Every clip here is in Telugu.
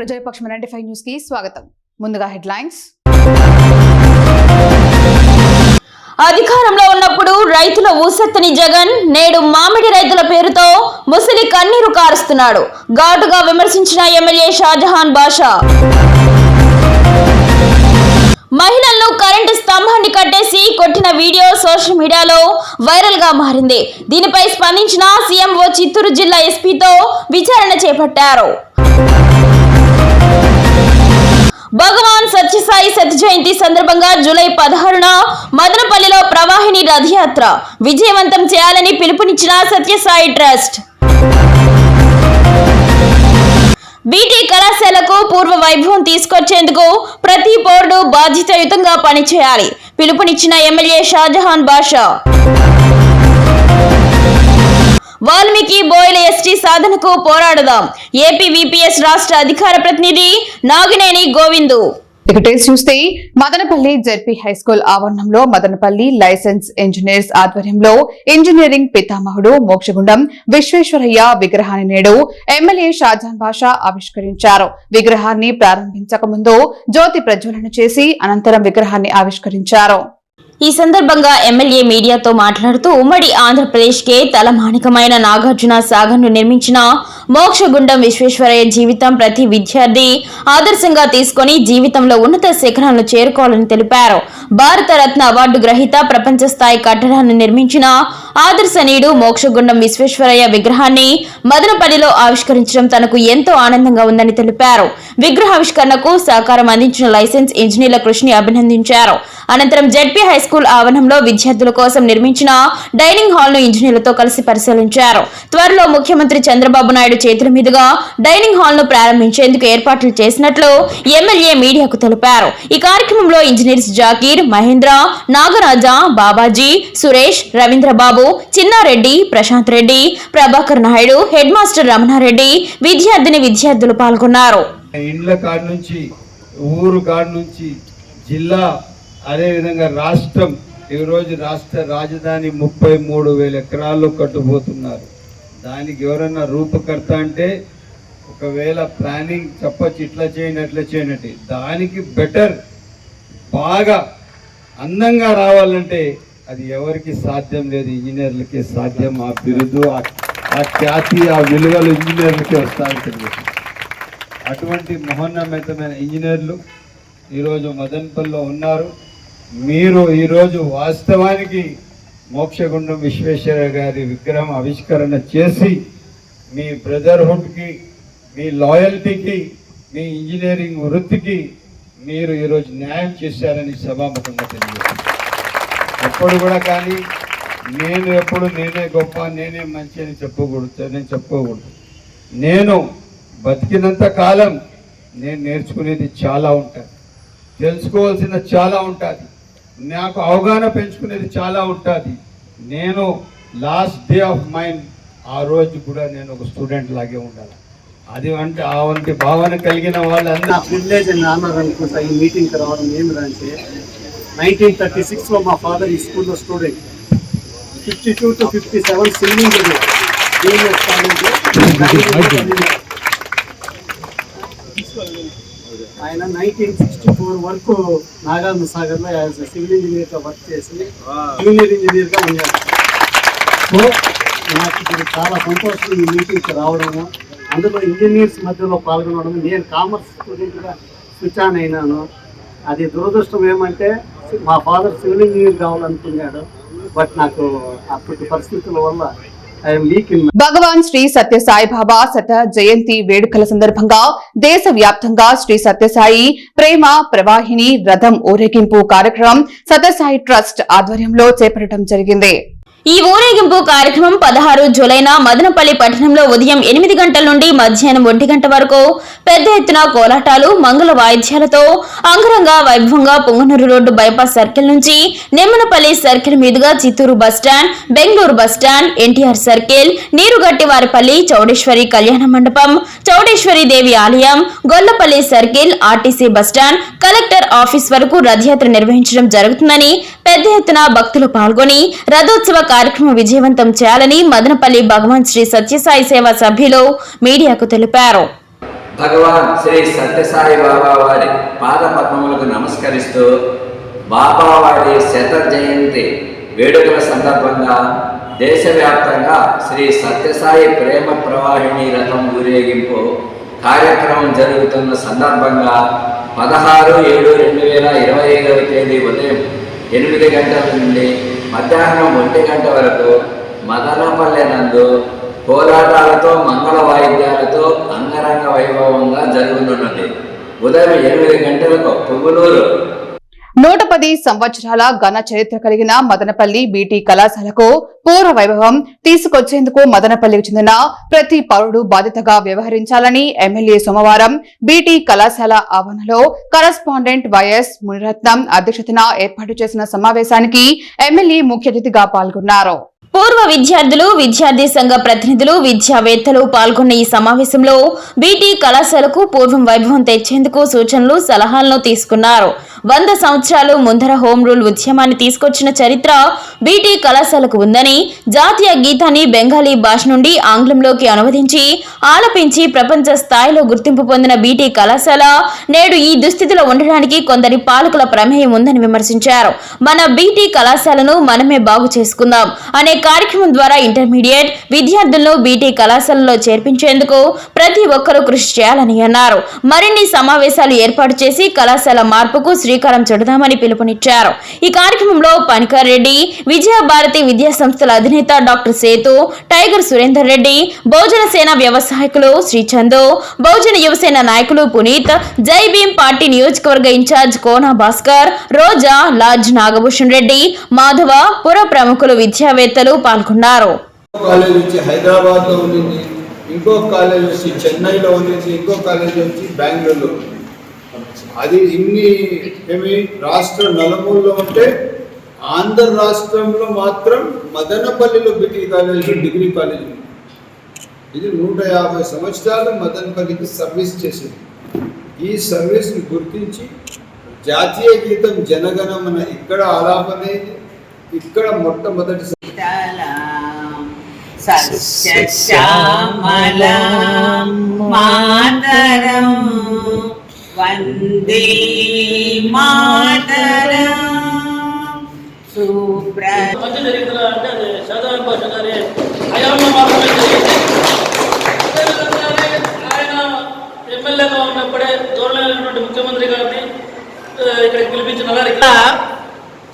ప్రజాపక్షం నైన్టీ ఫైవ్ న్యూస్కి స్వాగతం. ముందుగా హెడ్లైన్స్. అధికారంలో ఉన్నప్పుడు రైతుల ఊసెత్తని జగన్ నేడు మామిడి రైతుల పేరుతో ముసలి కన్నీరు కారుస్తున్నాడు. ఘాటుగా విమర్శించిన ఎమ్మెల్యే షాజహాన్ బాషా. మహిళలను కరెంటు స్తంభాన్ని కట్టేసి కొట్టిన వీడియో సోషల్ మీడియాలో వైరల్గా మారింది. దీనిపై స్పందించిన సీఎంఓ చిత్తూరు జిల్లా ఎస్పీతో విచారణ చేపట్టారు. భగవాన్ సత్యసాయి సత్ జయంతి సందర్భంగా జూలై పదహారున మదనపల్లిలో ప్రవాహిని రథయాత్ర విజయవంతం చేయాలని పిలుపునిచ్చిన సత్యసాయి ట్రస్ట్. బీటీ కళాశాలకు పూర్వ వైభవం తీసుకొచ్చేందుకు ప్రతి బోర్డు బాధ్యతాయుతంగా పనిచేయాలి. పిలుపునిచ్చిన ఎమ్మెల్యే షాజహాన్ బాషా. వాల్మీకి బోయిల ఎస్టీ సాధనకు పోరాడదాం. ఏపీ విపిఎస్ రాష్ట్ర అధికార ప్రతినిధి నాగినేని గోవిందు. డీటెయిల్స్ చూస్తే మదనపల్లి జెడ్పీ హై స్కూల్ ఆవరణంలో మదనపల్లి లైసెన్స్ ఇంజనీర్స్ ఆధ్వర్యంలో ఇంజనీరింగ్ పితామహుడు మోక్షగుండం విశ్వేశ్వరయ్య విగ్రహాన్ని నేడు ఎమ్మెల్యే షాజాన్ బాషా ఆవిష్కరించారు. విగ్రహాన్ని ప్రారంభించక ముందు జ్యోతి ప్రజ్వలన చేసి అనంతరం విగ్రహాన్ని ఆవిష్కరించారు. ఈ సందర్భంగా ఎమ్మెల్యే మీడియాతో మాట్లాడుతూ ఉమ్మడి ఆంధ్రప్రదేశ్ కే తలమానికమైన నాగార్జున సాగర్ను నిర్మించిన మోక్షగుండం విశ్వేశ్వరయ్య జీవితం ప్రతి విద్యార్థి ఆదర్శంగా తీసుకొని జీవితంలో ఉన్నత శిఖరాలను చేరుకోవాలని తెలిపారు. భారత రత్న అవార్డు గ్రహీత ప్రపంచ స్థాయి కట్టడాన్ని నిర్మించిన ఆదర్శనీయుడు మోక్షగుండం విశ్వేశ్వరయ్య విగ్రహాన్ని మదనపల్లిలో ఆవిష్కరించడం తనకు ఎంతో ఆనందంగా ఉందని తెలిపారు. విగ్రహావిష్కరణకు సహకారం అందించిన లైసెన్స్ ఇంజనీర్ల కృషిని అభినందించారు. అనంతరం జడ్పీ హై స్కూల్ ఆవరణంలో విద్యార్థుల కోసం నిర్మించిన డైనింగ్ హాల్ను ఇంజనీర్లతో కలిసి పరిశీలించారు. త్వరలో ముఖ్యమంత్రి చంద్రబాబు నాయుడు చేతుల మీదుగా డైనింగ్ హాల్ను ప్రారంభించేందుకు ఏర్పాట్లు చేసినట్లు ఎమ్మెల్యే మీడియాకు తెలిపారు. ఈ కార్యక్రమంలో engineers Zakir Mahendra Nagaraja Babaji Suresh Ravindrababu Chinnareddy Prashant Reddy Prabhakar Naidu head master Ramanareddy విద్యార్థిని విద్యార్థులు పాల్గొన్నారు. ఇండ్ల కాడ నుంచి ఊరు కాడ నుంచి జిల్లా అదేవిధంగా రాష్ట్రం ఈరోజు రాష్ట్ర రాజధాని ముప్పై మూడు వేల ఎకరాల్లో కట్టుబోతున్నారు. దానికి ఎవరన్నా రూపకర్త అంటే ఒకవేళ ప్లానింగ్ చెప్పచ్చు ఇట్లా చేయండి అట్లా చేయనట్టు దానికి బెటర్ బాగా అందంగా రావాలంటే అది ఎవరికి సాధ్యం లేదు ఇంజనీర్లకి సాధ్యం ఆ బిరుదు ఆ- ఖ్యాతి ఆ విలువలు ఇంజనీర్లకి వస్తాయని తెలుసు అటువంటి మహోన్నతమైన ఇంజనీర్లు ఈరోజు మదన్పల్లిలో ఉన్నారు. మీరు ఈరోజు వాస్తవానికి మోక్షగుండం విశ్వేశ్వర గారి విగ్రహం ఆవిష్కరణ చేసి మీ బ్రదర్హుడ్కి మీ లాయల్టీకి మీ ఇంజనీరింగ్ వృత్తికి మీరు ఈరోజు న్యాయం చేశారని సభాముఖంగా తెలియజేస్తున్నాను ఎప్పుడు కూడా కానీ నేను ఎప్పుడు నేనే గొప్ప నేనే మంచి అని చెప్పకూడదు నేను చెప్పుకోకూడదు నేను బతికినంత కాలం నేను నేర్చుకునేది చాలా ఉంటుంది. తెలుసుకోవాల్సిన చాలా ఉంటుంది. నాకు అవగాహన పెంచుకునేది చాలా ఉంటుంది. నేను లాస్ట్ డే ఆఫ్ మైండ్ ఆ రోజు కూడా నేను ఒక స్టూడెంట్ లాగే ఉండాలి. అది అంటే ఆ వంటి భావన కలిగిన నా వాళ్ళందరూ ప్రివిలేజ్ నాన్న అనుకుంటా ఈ మీటింగ్కి రావడం ఏమిటంటే నైన్టీన్ థర్టీ సిక్స్లో మా ఫాదర్ ఈ స్కూల్లో student fifty two to fifty seven సివిలింగ్ junior college ఆయన నైన్టీన్ సిక్స్టీ ఫోర్ వరకు నాగార్జున సాగర్లో యాజ్ సివిల్ ఇంజనీర్గా వర్క్ చేసి జూనియర్ ఇంజనీర్గా ఉన్నారు. సో నాకు ఇప్పుడు చాలా సంతోషం ఈ మీటింగ్కి రావడము. అందులో ఇంజనీర్స్ మధ్యలో పాల్గొనడం నేను కామర్స్ స్టూడెంట్గా స్విచ్ ఆన్ అయినాను. అది దురదృష్టం ఏమంటే మా ఫాదర్ సివిల్ ఇంజనీర్ కావాలనుకున్నాడు బట్ నాకు అప్పటి పరిస్థితుల వల్ల భగవాన్ శ్రీ సత్యసాయిబాబా శత జయంతి వేడుకల సందర్భంగా దేశ వ్యాప్తంగా శ్రీ సత్యసాయి ప్రేమ ప్రవాహిని రథం ఊరేగింపు కార్యక్రమం సత్యసాయి ట్రస్ట్ ఆధ్వర్యంలో చేపట్టడం జరిగింది. ఈ ఊరేగింపు కార్యక్రమం పదహారు జూలైన మదనపల్లి పట్టణంలో ఉదయం ఎనిమిది గంటల నుండి మధ్యాహ్నం ఒంటి గంట వరకు పెద్ద ఎత్తున కోలాటాలు మంగళ వాయిద్యాలతో అంగరంగ వైభవంగా పొంగనూరు రోడ్డు బైపాస్ సర్కిల్ నుంచి నిమ్మనపల్లి సర్కిల్ మీదుగా Chittoor bus stand Bengaluru bus stand NTR circle Neerugattivaripalli Chowdeswari కళ్యాణ మండపం చౌడేశ్వరి దేవి ఆలయం Gollapalli circle RTC bus stand collector office వరకు రథయాత్ర నిర్వహించడం జరుగుతుందని పెద్ద ఎత్తున భక్తులు పాల్గొని రథోత్సవ కార్యక్రమం విజయవంతం చేయాలని మదనపల్లి భగవాన్ శ్రీ సత్యసాయి సేవ సభ్యులు మీడియాకు తెలిపారు. భగవాన్ శ్రీ సత్యసాయి బాబా వారి పాద పద్మములకు నమస్కరిస్తూ బాబా వారి శత జయంతి వేడుకల సందర్భంగా దేశవ్యాప్తంగా శ్రీ సత్యసాయి ప్రేమ ప్రవాహిణి రథం ఊరేగింపు కార్యక్రమం జరుగుతున్న సందర్భంగా పదహారు ఏడు రెండు వేల ఇరవై ఐదవ తేదీ ఉదయం ఎనిమిది గంటల నుండి మధ్యాహ్నం ఒంటి గంట వరకు మదనపల్లెనందు కోలాటాలతో మంగళ వాయిద్యాలతో అంగరంగ వైభవంగా జరుగుతున్నది ఉదయం ఎనిమిది గంటలకు పువ్వులూరు నూట పది సంవత్సరాల ఘన చరిత్ర కలిగిన మదనపల్లి బీటీ కళాశాలకు పూర్వ వైభవం తీసుకొచ్చేందుకు మదనపల్లికి చెందిన ప్రతి పౌరుడు బాధ్యతగా వ్యవహరించాలని ఎమ్మెల్యే సోమవారం బీటీ కళాశాల ఆవరణలో కరస్పాండెంట్ వైఎస్ మునిరత్నం అధ్యక్షతన ఏర్పాటు చేసిన సమావేశానికి ఎమ్మెల్యే ముఖ్య అతిథిగా పాల్గొన్నారు. పూర్వ విద్యార్థులు విద్యార్థి సంఘ ప్రతినిధులు విద్యావేత్తలు పాల్గొన్న ఈ సమావేశంలో బీటీ కళాశాలకు పూర్వం వైభవం తెచ్చేందుకు సూచనలు సలహాలను తీసుకున్నారు. వంద సంవత్సరాలు ముందర హోం రూల్ ఉద్యమాన్ని తీసుకొచ్చిన చరిత్ర బీటీ కళాశాలకు ఉందని జాతీయ గీతాన్ని బెంగాలీ భాష నుండి ఆంగ్లంలోకి అనువదించి ఆలపించి ప్రపంచ స్థాయిలో గుర్తింపు పొందిన బీటీ కళాశాల నేడు ఈ దుస్థితిలో ఉండడానికి కొందరి పాలకుల ప్రమేయం ఉందని విమర్శించారు. మన బీటీ కళాశాలను మనమే బాగు చేసుకుందాం అనే కార్యక్రమం ద్వారా ఇంటర్మీడియట్ విద్యార్థులను బీటీ కళాశాలలో చేర్పించేందుకు ప్రతి ఒక్కరూ కృషి చేయాలని అన్నారు. మరిన్ని సమావేశాలు ఏర్పాటు చేసి కళాశాల మార్పుకు శ్రీకారం చుడదామని పిలుపునిచ్చారు. ఈ కార్యక్రమంలో పనికర్ రెడ్డి విజయభారతి విద్యా సంస్థల అధినేత డాక్టర్ సేతు టైగర్ సురేందర్ రెడ్డి బహుజన సేన వ్యవసాయకులు శ్రీ చందు బహుజన యువసేన నాయకులు పునీత్ జై భీం పార్టీ నియోజకవర్గ ఇన్ఛార్జ్ కోనా భాస్కర్ రోజా లాజ్ నాగభూషణ్ రెడ్డి మాధవ పుర ప్రముఖులు విద్యావేత్తలు పాల్గొన్నారు. కాలేజ్ వచ్చి హైదరాబాద్లో ఉండింది. ఇంకో కాలేజ్ వచ్చి చెన్నైలో ఉండింది. ఇంకో కాలేజ్ వచ్చి బెంగళూరులో ఉంది. అది ఇన్ని ఏమి రాష్ట్ర నలుమూలలో ఉంటే ఆంధ్ర రాష్ట్రంలో మాత్రం మదనపల్లిలో బిటీ కాలేజ్ డిగ్రీ కాలేజ్ ఇది నూట యాభై సంవత్సరాలు మదనపల్లికి సర్వీస్ చేసింది. ఈ సర్వీస్ని గుర్తించి జాతీయ గీతం జనగణమన ఇక్కడ ఆలాపనేది ఇక్కడ మొట్టమొదటి సస్యశ్యామలం మాతరం. వందే మాతరం. సుప్ర మంచి జరిగిందా అంటే అది శాతవాహన భాష గారి హయాంలో మాత్రమే ఆయన ఎమ్మెల్యేగా ఉన్నప్పుడే గౌరవమైనటువంటి ముఖ్యమంత్రి గారిని ఇక్కడికి పిలిపించి నగరికి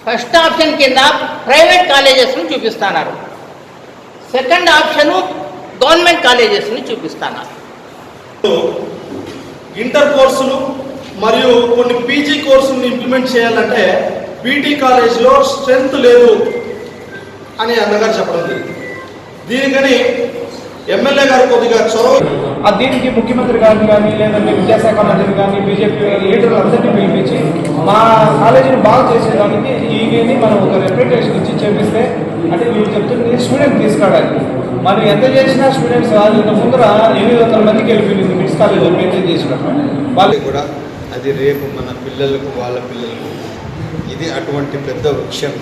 ఫస్ట్ ఆప్షన్ కింద ప్రైవేట్ కాలేజెస్ని చూపిస్తున్నారు సెకండ్ ఆప్షను గవర్నమెంట్ కాలేజెస్ని చూపిస్తున్నారు ఇంటర్ కోర్సులు మరియు కొన్ని పీజీ కోర్సులను ఇంప్లిమెంట్ చేయాలంటే బీటీ కాలేజ్లో స్ట్రెంత్ లేదు అని అన్నగారు చెప్పడం జరిగింది. దీనికని ఎమ్మెల్యే గారు కొద్దిగా చొరవ దీనికి ముఖ్యమంత్రి గారిని కానీ లేదంటే విద్యాశాఖ మంత్రిని కానీ బీజేపీ లీడర్లు అందరినీ పిలిపించి మా కాలేజీని బాగు చేసేదానికి ఈవీని మనం ఒక రెప్యుటేషన్ ఇచ్చి చేపిస్తే అంటే వీళ్ళు చెప్తుంది స్టూడెంట్ తీసుకురావాలి. మనం ఎంత చేసినా స్టూడెంట్స్ ఇంత ముందర ఎనిమిది వందల మందికి వెళ్ళిపోయింది మిడ్స్ కాలేజ్ మెయింటైన్ చేసినట్టు వాళ్ళు వాళ్ళు కూడా అది రేపు మన పిల్లలకు వాళ్ళ పిల్లలకు ఇది అటువంటి పెద్ద వృక్షం.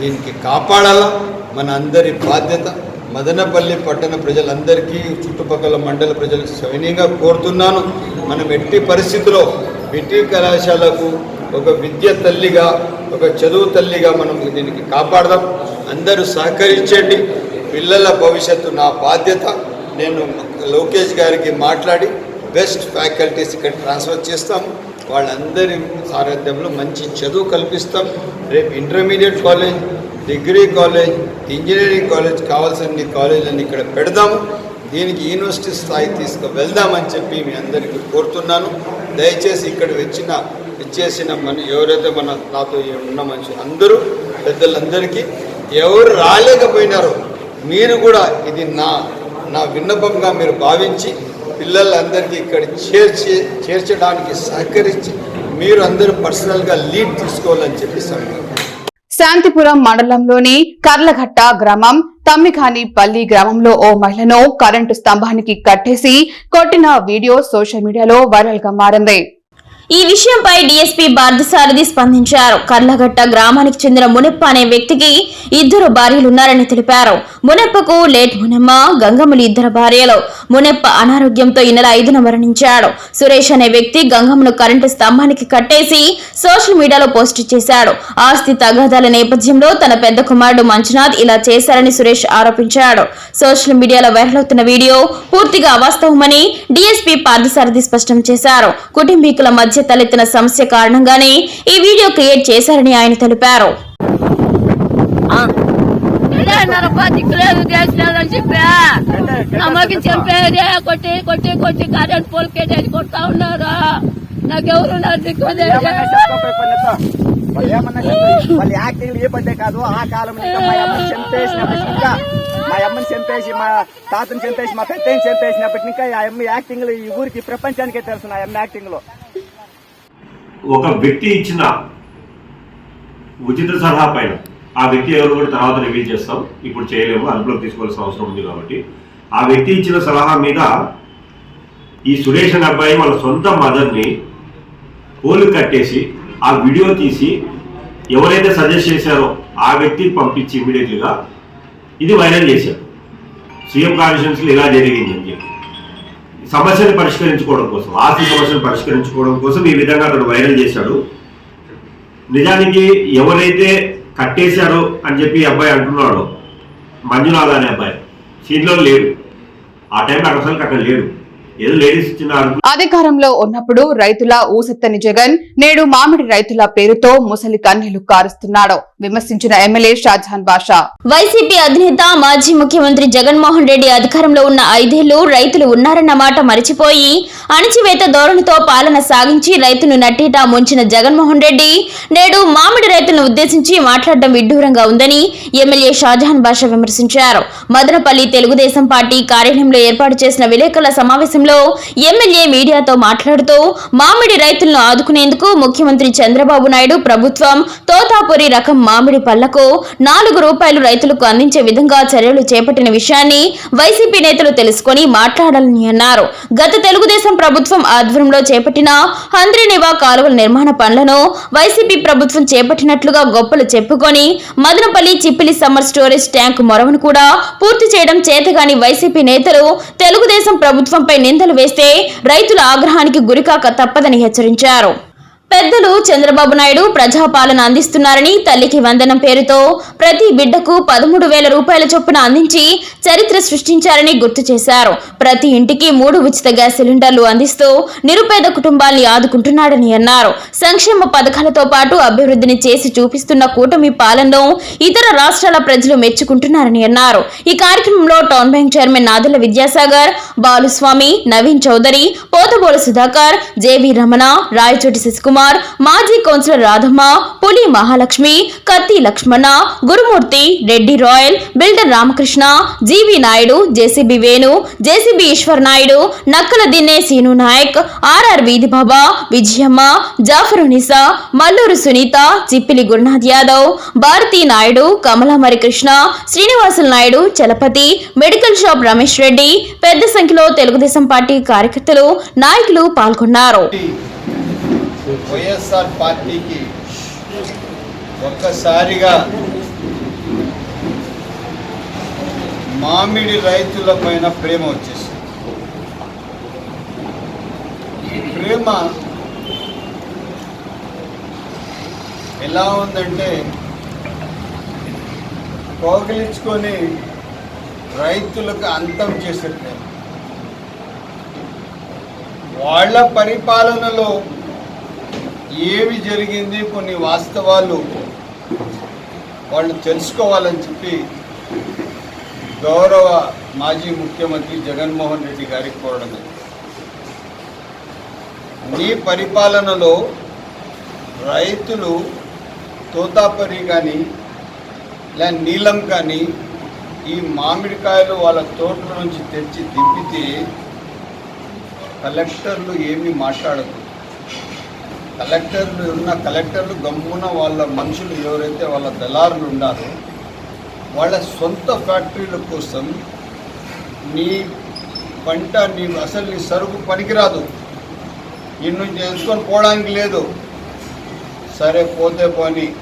దీనికి కాపాడాలా? మన అందరి బాధ్యత. మదనపల్లి పట్టణ ప్రజలందరికీ చుట్టుపక్కల మండల ప్రజలకు సైన్యంగా కోరుతున్నాను. మనం ఎట్టి పరిస్థితిలో బిటి కళాశాలకు ఒక విద్య తల్లిగా ఒక చదువు తల్లిగా మనం దీనికి కాపాడదాం. అందరూ సహకరించండి. పిల్లల భవిష్యత్తు నా బాధ్యత. నేను లోకేష్ గారికి మాట్లాడి బెస్ట్ ఫ్యాకల్టీస్ ఇక్కడ ట్రాన్స్ఫర్ చేస్తాము వాళ్ళందరి సారథ్యంలో మంచి చదువు కల్పిస్తాం. రేపు intermediate college degree college engineering college కావాల్సిన కాలేజీలను ఇక్కడ పెడదాము. దీనికి యూనివర్సిటీ స్థాయి తీసుకు వెళ్దామని చెప్పి మీ అందరికీ కోరుతున్నాను. దయచేసి ఇక్కడ వచ్చిన ఇచ్చేసిన మన ఎవరైతే మన నాతో ఉన్న మనిషి అందరూ పెద్దలందరికీ ఎవరు రాలేకపోయినారో మీరు కూడా ఇది నా నా విన్నపంగా మీరు భావించి పిల్లలందరికీ ఇక్కడ చేర్చి చేర్చడానికి సహకరించి మీరు అందరూ పర్సనల్గా లీడ్ తీసుకోవాలని చెప్పి సమయం శాంతిపురం మండలంలోని కర్లఘట్ట గ్రామం తమ్మిఖాని పల్లి గ్రామంలో ఓ మహిళను కరెంటు స్తంభానికి కట్టేసి కొట్టిన వీడియో సోషల్ మీడియాలో వైరల్గా మారింది. ఈ విషయంపై డీఎస్పీ పార్థసారథి స్పందించారు. కర్లగట్ట గ్రామానికి చెందిన మునెప్ప అనే వ్యక్తికి ఇద్దరు భార్యలున్నారని తెలిపారు. మునెప్పకు లేట్ మునెమ్మ గంగమ్మలు ఇద్దరు భార్యలు. మునెప్ప అనారోగ్యంతో ఈ నెల ఐదున మరణించాడు. సురేష్ అనే వ్యక్తి గంగమ్మను కరెంటు స్తంభానికి కట్టేసి సోషల్ మీడియాలో పోస్ట్ చేశాడు. ఆస్తి తగాదాల నేపథ్యంలో తన పెద్ద కుమారుడు మంజునాథ్ ఇలా చేశారని సురేష్ ఆరోపించాడు. సోషల్ మీడియాలో వైరల్ అవుతున్న వీడియో పూర్తిగా అవాస్తవమని డీఎస్పీ పార్థసారథి స్పష్టం చేశారు. కుటుంబీకుల మధ్య తలెత్తిన సమస్య కారణంగానే ఈ వీడియో క్రియేట్ చేశారని ఆయన తెలిపారు. అమ్మకి చెప్పేదే కొట్టి కొట్టి కొట్టి కరెంట్ పోల్ కేటేసి కొడతా ఉన్నారు? నాకెవరు నా వాళ్ళు యాక్టింగ్ ఏ పడ్డే కాదు ఆ కాలం ఇంకా మా అమ్మని చంపేసినప్పటి ఇంకా మా అమ్మని చంపేసి మా తాతని చంపేసి మా పెద్దని చంపేసినప్పటి ఇంకా ఆ అమ్మ యాక్టింగ్లో ఈ ఊరికి ప్రపంచానికే తెలుసు ఆ అమ్మ యాక్టింగ్లో ఒక వ్యక్తి ఇచ్చిన ఉచిత సలహా పైన ఆ వ్యక్తి ఎవరు కూడా తర్వాత రివీల్ చేస్తాం. ఇప్పుడు చేయలేము అదుపులోకి తీసుకోవాల్సిన అవసరం ఉంది కాబట్టి. ఆ వ్యక్తి ఇచ్చిన సలహా మీద ఈ సురేష్ అనే అబ్బాయి వాళ్ళ సొంత మదర్ని పోలు కట్టేసి ఆ వీడియో తీసి ఎవరైతే సజెస్ట్ చేశారో ఆ వ్యక్తికి పంపించి ఇమీడియట్లీగా ఇది వైరల్ చేశారు. సీఎం కాన్ఫరెన్స్లో ఇలా జరిగింది అని చెప్పి. సమస్యను పరిష్కరించుకోవడం కోసం ఆస్తి సమస్యను పరిష్కరించుకోవడం కోసం ఈ విధంగా అతడు వైరల్ చేశాడు. నిజానికి ఎవరైతే కట్టేశారో అని చెప్పి అబ్బాయి అంటున్నాడో మంజునాథ్ అనే అబ్బాయి సీట్లో లేడు. ఆ టైంలో అక్కడ అసలు అక్కడ లేడు. అధికారంలో ఉన్నప్పుడు రైతుల ఊసెత్తని జగన్ నేడు మామిడి రైతుల పేరుతో ముసలి కన్నీళ్ళు కారుస్తున్నాడు విమర్శించిన ఎమ్మెల్యే షాజహాన్ బాషా. వైసీపీ అధినేత మాజీ ముఖ్యమంత్రి జగన్మోహన్ రెడ్డి అధికారంలో ఉన్న ఐదేళ్ళు రైతులు ఉన్నారన్న మాట మరిచిపోయి అణచివేత ధోరణితో పాలన సాగించి రైతును నట్టిటా ముంచిన జగన్మోహన్ రెడ్డి నేడు మామిడి రైతులను ఉద్దేశించి మాట్లాడడం విడ్డూరంగా ఉందని ఎమ్మెల్యే షాజహాన్ బాషా విమర్శించారు. మదనపల్లి తెలుగుదేశం పార్టీ కార్యాలయంలో ఏర్పాటు చేసిన విలేకరుల సమావేశంలో ఎమ్మెల్యే మీడియాతో మాట్లాడుతూ మామిడి రైతులను ఆదుకునేందుకు ముఖ్యమంత్రి చంద్రబాబు నాయుడు ప్రభుత్వం తోతాపురి రకం మామిడి పళ్ళకు నాలుగు రూపాయలు రైతులకు అందించే విధంగా చర్యలు చేపట్టిన విషయాన్ని వైసీపీ నేతలు తెలుసుకొని మాట్లాడాలని అన్నారు. గత తెలుగుదేశం ప్రభుత్వం ఆధ్వర్యంలో చేపట్టిన హంద్రీనివా కాలువల నిర్మాణ పనులను వైసీపీ ప్రభుత్వం చేపట్టినట్లుగా గొప్పలు చెప్పుకొని Madanapalle Chippili summer storage tank మొరవను కూడా పూర్తి చేయడం చేతగాని వైసీపీ నేతలు తెలుగుదేశం ప్రభుత్వంపై నిందలు వేస్తే రైతుల ఆగ్రహానికి గురికాక తప్పదని హెచ్చరించారు. పెద్దలు చంద్రబాబు నాయుడు ప్రజాపాలన అందిస్తున్నారని తల్లికి వందనం పేరుతో ప్రతి బిడ్డకు పదమూడు వేల రూపాయల చొప్పున అందించి చరిత్ర సృష్టించారని గుర్తు చేశారు. ప్రతి ఇంటికి మూడు ఉచిత గ్యాస్ సిలిండర్లు అందిస్తూ నిరుపేద కుటుంబాల్ని ఆదుకుంటున్నాడని అన్నారు. సంక్షేమ పథకాలతో పాటు అభివృద్ధిని చేసి చూపిస్తున్న కూటమి పాలనను ఇతర రాష్ట్రాల ప్రజలు మెచ్చుకుంటున్నారని అన్నారు. ఈ కార్యక్రమంలో town bank chairman Nadula Vidyasagar Baluswamy Naveen Chowdary Pothabola Sudhakar JV Ramana Rayachoti Sasikumar మాజీ councillor Radhamma Puli Mahalakshmi Katti Lakshmana Gurumurthy Reddy royal builder Ramakrishna GV Naidu JCB Venu JCB Eshwar Naidu Nakkala Dinne Seenu Naik RR వీధి బాబా విజయమ్మ జాఫరు నిసా మల్లూరు సునీత చిప్పిలి గురునాథ్ యాదవ్ భారతీ నాయుడు కమలామరి కృష్ణ శ్రీనివాసులు నాయుడు చలపతి మెడికల్ షాప్ రమేష్ రెడ్డి పెద్ద సంఖ్యలో తెలుగుదేశం పార్టీ కార్యకర్తలు నాయకులు పాల్గొన్నారు. వైఎస్ఆర్ పార్టీకి ఒక్కసారిగా మామిడి రైతుల పైన ప్రేమ వచ్చేసింది. ఈ ప్రేమ ఎలా ఉందంటే కోగిలించుకొని రైతులకు అంతం చేసే ప్రేమ. వాళ్ళ పరిపాలనలో ఏమి జరిగింది కొన్ని వాస్తవాలు వాళ్ళు తెలుసుకోవాలని చెప్పి గౌరవ మాజీ ముఖ్యమంత్రి జగన్మోహన్ రెడ్డి గారికి కోరడం నీ పరిపాలనలో రైతులు తోతాపరి కానీ లేదా నీలం కానీ ఈ మామిడికాయలు వాళ్ళ తోటల నుంచి తెచ్చి దింపితే కలెక్టర్లు ఏమీ మాట్లాడదు కలెక్టర్లు ఉన్న కలెక్టర్లు గమ్మున వాళ్ళ మనుషులు ఎవరైతే వాళ్ళ దళారులు ఉన్నారో వాళ్ళ సొంత ఫ్యాక్టరీల కోసం నీ పంట నీ అసలు నీ సరుకు పనికిరాదు. నిన్ను చేసుకొని పోవడానికి లేదు. సరే పోతే పోని.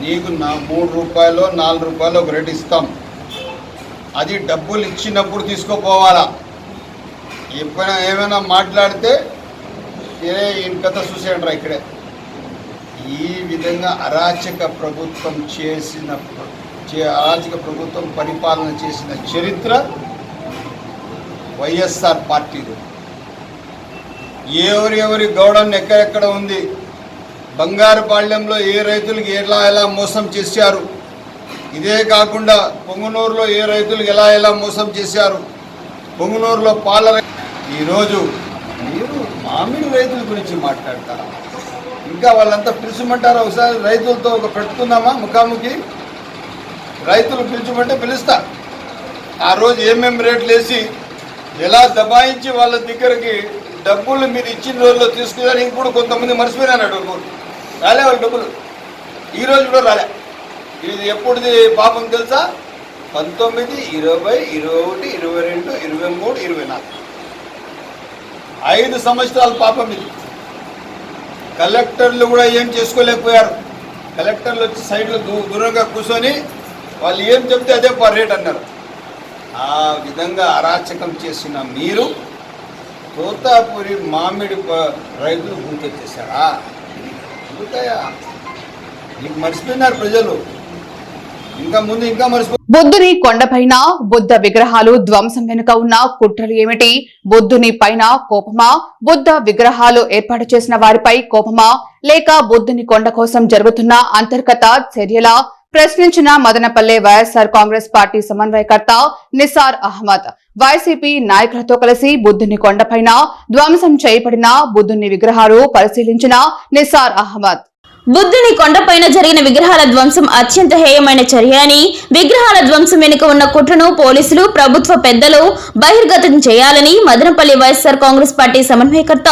నీకు నా మూడు రూపాయలు నాలుగు రూపాయలు ఒక రేటు ఇస్తాం. అది డబ్బులు ఇచ్చినప్పుడు తీసుకోపోవాలా. ఎప్పుడైనా ఏమైనా మాట్లాడితే వేరే ఈయన కథ చూసేయండి ఇక్కడే. ఈ విధంగా అరాచక ప్రభుత్వం చేసిన అరాచక ప్రభుత్వం పరిపాలన చేసిన చరిత్ర వైఎస్ఆర్ పార్టీది. ఎవరి ఎవరి గౌడన్ ఎక్కడెక్కడ ఉంది? బంగారుపాళ్యంలో ఏ రైతులకు ఎలా ఎలా మోసం చేశారు? ఇదే కాకుండా పొంగునూరులో ఏ రైతులకు ఎలా ఎలా మోసం చేశారు? పొంగునూరులో పాల ఈరోజు మీరు రైతుల గురించి మాట్లాడతారా? ఇంకా వాళ్ళంతా పిలుచుమంటారా? ఒకసారి రైతులతో ఒక పెట్టుకుందామా ముఖాముఖి? రైతులు పిలుచుమంటే పిలుస్తా. ఆ రోజు ఏమేమి రేట్లు వేసి ఎలా దబాయించి వాళ్ళ దగ్గరికి డబ్బులు మీరు ఇచ్చిన రోజుల్లో తీసుకుని ఇప్పుడు కొంతమంది మర్చిపోయినారు డబ్బులు. రాలే వాళ్ళ డబ్బులు. ఈ రోజు కూడా రాలే. ఇది ఎప్పుడుది పాపం తెలుసా? పంతొమ్మిది ఇరవై ఇరవై ఒకటి ఇరవై రెండు ఇరవై మూడు ఇరవై నాలుగు. ఐదు సంవత్సరాలు పాపం ఇది. కలెక్టర్లు కూడా ఏం చేసుకోలేకపోయారు. కలెక్టర్లు వచ్చి సైడ్లో దూ దూరంగా కూర్చొని వాళ్ళు ఏం చెప్తే అదే ప రేట్ అన్నారు. ఆ విధంగా అరాచకం చేసిన మీరు తోతాపురి మామిడి రైతులు గుర్తొచ్చేసారా గుర్తాయా నీకు మర్చిపోయినారు ప్రజలు. ఇంకా ముందు ఇంకా మర్చిపో బుద్ధుని కొండపైన బుద్ధ విగ్రహాలు ధ్వంసం వెనుక ఉన్న కుట్రలు ఏమిటి? బుద్ధుని పైన కోపమా? బుద్ధ విగ్రహాలు ఏర్పాటు చేసిన వారిపై కోపమా? లేక బుద్ధుని కొండ కోసం జరుగుతున్న అంతర్గత చర్యలా? ప్రశ్నించిన మదనపల్లె వైఎస్ఆర్ కాంగ్రెస్ పార్టీ సమన్వయకర్త నిసార్ అహ్మద్. వైసీపీ నాయకులతో కలిసి బుద్ధుని కొండపైన ధ్వంసం చేయబడిన బుద్ధుని విగ్రహాలు పరిశీలించిన నిసార్ అహ్మద్. బుద్ధుని కొండపైన జరిగిన విగ్రహాల ధ్వంసం అత్యంత హేయమైన చర్య అని విగ్రహాల ధ్వంసం వెనుక ఉన్న కుట్రను పోలీసులు ప్రభుత్వ పెద్దలు బహిర్గతం చేయాలని మదనపల్లి వైఎస్ఆర్ కాంగ్రెస్ పార్టీ సమన్వయకర్త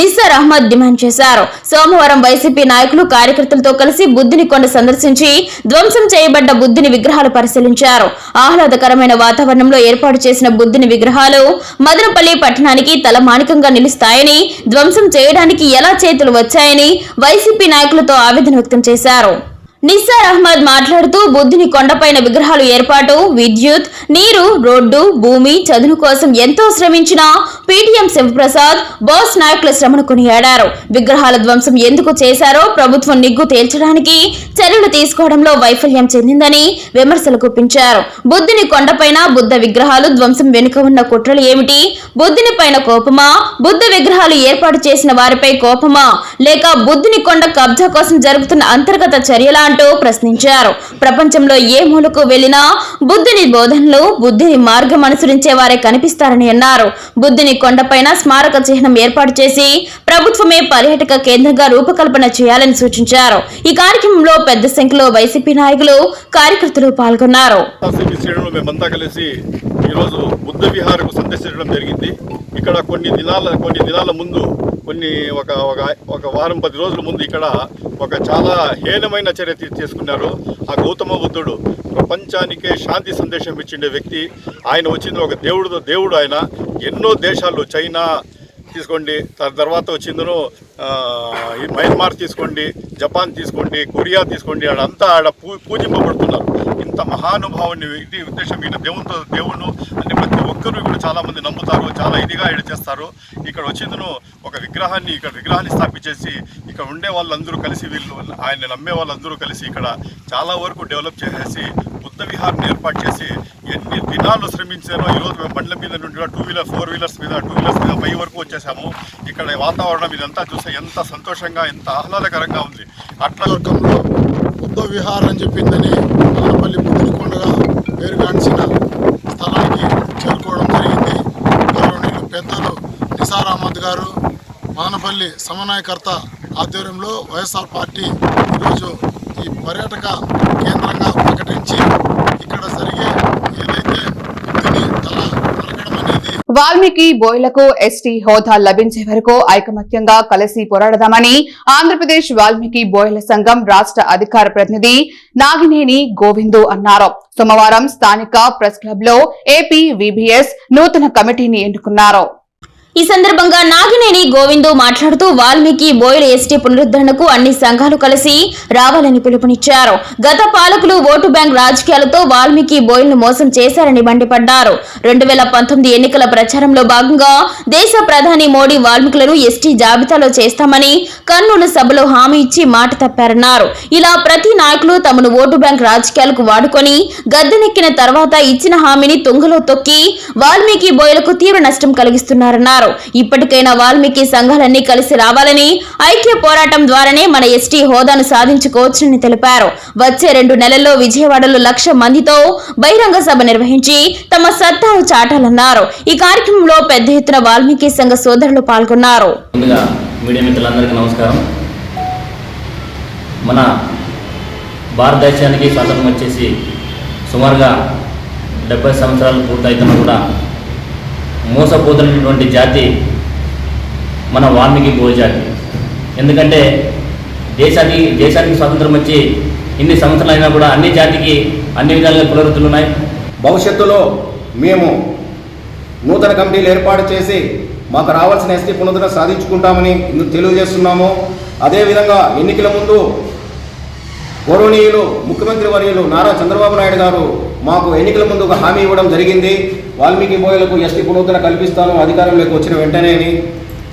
నిస్సార్ అహ్మద్ డిమాండ్ చేశారు. సోమవారం వైసీపీ నాయకులు కార్యకర్తలతో కలిసి బుద్ధుని కొండ సందర్శించి ధ్వంసం చేయబడ్డ బుద్ధుని విగ్రహాలు పరిశీలించారు. ఆహ్లాదకరమైన వాతావరణంలో ఏర్పాటు చేసిన బుద్ధుని విగ్రహాలు మదనపల్లి పట్టణానికి తలమానికంగా నిలుస్తాయని ధ్వంసం చేయడానికి ఎలా చేతులు వచ్చాయని వైసీపీ నాయకులతో ఆవేదన వ్యక్తం చేశారు. నిస్సార్ అహ్మద్ మాట్లాడుతూ బుద్ధుని కొండపైన విగ్రహాలు ఏర్పాటు విద్యుత్ నీరు రోడ్డు భూమి చదును కోసం ఎంతో శ్రమించిన పీటీఎం శివప్రసాద్ బాస్ నాయకుల శ్రమను కొనియాడారు. విగ్రహాల ధ్వంసం ఎందుకు చేశారో ప్రభుత్వం నిగ్గు తేల్చడానికి చర్యలు తీసుకోవడంలో వైఫల్యం చెందిందని విమర్శలు గుప్పించారు. బుద్ధుని కొండపైన బుద్ధ విగ్రహాలు ధ్వంసం వెనుక ఉన్న కుట్రలు ఏమిటి? బుద్ధుని పైన కోపమా? బుద్ధ విగ్రహాలు ఏర్పాటు చేసిన వారిపై కోపమా? లేక బుద్ధుని కొండ కబ్జా కోసం జరుగుతున్న అంతర్గత చర్యలా అంటూ ప్రశ్నించారు. ప్రపంచంలో ఏ మూలకు వెళ్ళినా బుద్ధుని బోధనలు బుద్ధిని మార్గం అనుసరించే వారే కనిపిస్తారని అన్నారు. బుద్ధుని కొండపైన స్మారక చిహ్నం ఏర్పాటు చేసి ప్రభుత్వమే పర్యాటక కేంద్రంగా రూపకల్పన చేయాలని సూచించారు. ఈ కార్యక్రమంలో పెద్ద సంఖ్యలో వైసీపీ నాయకులు కార్యకర్తలు పాల్గొన్నారు. కలిసి ఈరోజు బుద్ధ విహారకు సందర్శించడం జరిగింది. ఇక్కడ కొన్ని దినాల కొన్ని దినాల ముందు కొన్ని ఒక ఒక ఒక వారం పది రోజుల ముందు ఇక్కడ ఒక చాలా హీనమైన చర్య తీ- తీసుకున్నారు ఆ గౌతమ బుద్ధుడు ప్రపంచానికే శాంతి సందేశం ఇచ్చిండే వ్యక్తి. ఆయన వచ్చింది ఒక దేవుడు దేవుడు ఆయన. ఎన్నో దేశాలు చైనా తీసుకోండి. తర్వాత వచ్చిందను ఈ మయన్మార్ తీసుకోండి జపాన్ తీసుకోండి కొరియా తీసుకోండి ఆడంతా ఆడ పూ పూజింపబడుతున్నారు. ఇంత మహానుభావుని ఇది ఉద్దేశం ఈయన దేవునితో దేవుడు అని ప్రతి ఒక్కరు ఇక్కడ చాలామంది నమ్ముతారు చాలా ఇదిగా ఈడ చేస్తారు. ఇక్కడ వచ్చిందను ఒక విగ్రహాన్ని ఇక్కడ విగ్రహాన్ని స్థాపించేసి ఇక్కడ ఉండే వాళ్ళందరూ కలిసి వీళ్ళు ఆయన నమ్మే వాళ్ళందరూ కలిసి ఇక్కడ చాలా వరకు డెవలప్ చేసేసి బుద్ధ విహార్ని ఏర్పాటు చేసి ఎన్ని దినాలు శ్రమించారో ఈరోజు బండ్ల మీద నుండి టూ వీలర్ ఫోర్ వీలర్స్ మీద టూ వీలర్స్ మీద పై వరకు చేశాము. ఇక్కడ వాతావరణం ఇదంతా చూస్తే ఎంత సంతోషంగా ఎంత ఆహ్లాదకరంగా ఉంది. అట్లా వర్గంలో బుద్ధ విహారం అని చెప్పిందని ఆనపల్లి బుద్ధుని కొండగా పేరుగాంచిన స్థలానికి చేరుకోవడం జరిగింది. గౌరవనీయులు పెద్దలు నిసార్ అహ్మద్ గారు మానపల్లి సమన్వయకర్త ఆధ్వర్యంలో వైఎస్ఆర్ పార్టీ ఈరోజు ఈ పర్యాటక కేంద్రంగా ప్రకటించి వాల్మీకి బోయలకు ఎస్టీ హోదా లభించే వరకు ఐకమత్యంగా కలిసి పోరాడదామని ఆంధ్రప్రదేశ్ వాల్మీకి బోయల సంఘం రాష్ట్ర అధికార ప్రతినిధి నాగినేని గోవిందు అన్నారు. సోమవారం స్థానిక ప్రెస్ క్లబ్లో ఏపీ విబిఎస్ నూతన కమిటీని ఎన్నుకున్నారు. ఈ సందర్భంగా నాగినేని గోవిందు మాట్లాడుతూ వాల్మీకి బోయిల ఎస్టీ పునరుద్ధరణకు అన్ని సంఘాలు కలిసి రావాలని పిలుపునిచ్చారు. గత పాలకులు ఓటు బ్యాంక్ రాజకీయాలతో వాల్మీకి బోయల్ను మోసం చేశారని మండిపడ్డారు. రెండు వేల పంతొమ్మిది ఎన్నికల ప్రచారంలో భాగంగా దేశ ప్రధాని మోడీ వాల్మీకులను ఎస్టీ జాబితాలో చేస్తామని కర్నూలు సభలో హామీ ఇచ్చి మాట తప్పారన్నారు. ఇలా ప్రతి నాయకులు తమను ఓటు బ్యాంక్ రాజకీయాలకు వాడుకొని గద్దెనెక్కిన తర్వాత ఇచ్చిన హామీని తుంగలో తొక్కి వాల్మీకి బోయలకు తీవ్ర నష్టం కలిగిస్తున్నారన్నారు. ఇప్పటికైనా వాల్మీకి సంఘాలన్నీ కలిసి రావాలని ఐక్య పోరాటం ద్వారానే మన ఎస్టీ హోదాను సాధించుకోవచ్చని తెలిపారు. వచ్చే రెండు నెలల్లో విజయవాడలో లక్ష మందితో బహిరంగ సభ నిర్వహించి తమ సత్తాను చాటాలన్నారు. ఈ కార్యక్రమంలో పెద్ద ఎత్తున వాల్మీకి సంఘ సోదరులు పాల్గొన్నారు. మన భారతదేశానికి స్వాతంత్రం వచ్చేసి సుమారుగా డెబ్బై సంవత్సరాలు పూర్తయితున్నా కూడా మోసపోతున్నటువంటి జాతి మన వాల్మీకి భోజాతి ఎందుకంటే దేశానికి దేశానికి స్వాతంత్రం వచ్చి ఇన్ని సంవత్సరాలు అయినా కూడా అన్ని జాతికి అన్ని విధాలుగా పునరుద్ధులు ఉన్నాయి భవిష్యత్తులో మేము నూతన కమిటీలు ఏర్పాటు చేసి మాకు రావాల్సిన ఎస్టీ పునరుద్ధరణ సాధించుకుంటామని తెలియజేస్తున్నాము. అదేవిధంగా ఎన్నికల ముందు గౌరవనీయులు ముఖ్యమంత్రి వర్యులు నారా చంద్రబాబు నాయుడు గారు మాకు ఎన్నికల ముందు ఒక హామీ ఇవ్వడం జరిగింది. వాల్మీకి బోయలకు ఎస్టీ పునరుద్ధరణ కల్పిస్తాను అధికారంలోకి వచ్చిన వెంటనే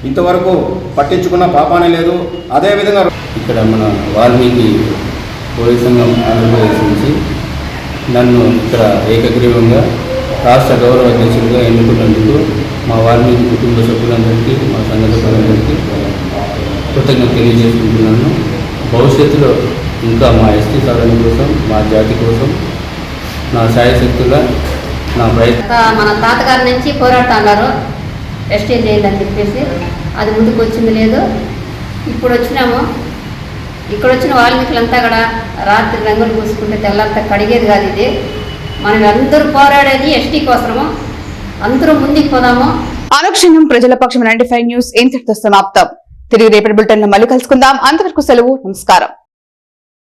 ఇంతవరకు పట్టించుకున్న పాపానే లేదు. అదేవిధంగా ఇక్కడ మన వాల్మీకి పోలీస్ సంఘం ఆంధ్రప్రదేశ్ నుంచి నన్ను ఇక్కడ ఏకగ్రీవంగా రాష్ట్ర గౌరవ అధ్యక్షుడిగా ఎన్నుకున్నందుకు మా వాల్మీకి కుటుంబ సభ్యులందరికీ మా సంఘ సభ్యులందరికీ కృతజ్ఞత తెలియజేసుకుంటున్నాను. భవిష్యత్తులో ఇంకా మా ఎస్టీ సాధన కోసం మా జాతి కోసం నా శాయశక్తుగా నా ప్రయత్నం మన తాతగారి నుంచి పోరాడుతున్నారు. ఎస్టీ చేయాలని చెప్పేసి. అది ముందుకు వచ్చింది లేదు. ఇప్పుడు వచ్చినాము. ఇక్కడ వచ్చిన వాల్మీకులంతా కూడా రాత్రి రంగులు పూసుకుంటే తెల్లంతా కడిగేది కాదు ఇది. మనం అందరూ పోరాడేది ఎస్టీ కోసము. అందరూ ముందుకు పోదాము. అనుక్షణం ప్రజల పక్షం నైన్టీ ఫైవ్ న్యూస్ ఇంతటితో సమాప్తం. తిరిగి రేపటి బులెటిన్లో మళ్ళీ కలుసుకుందాం. అంతవరకు సెలవు నమస్కారం.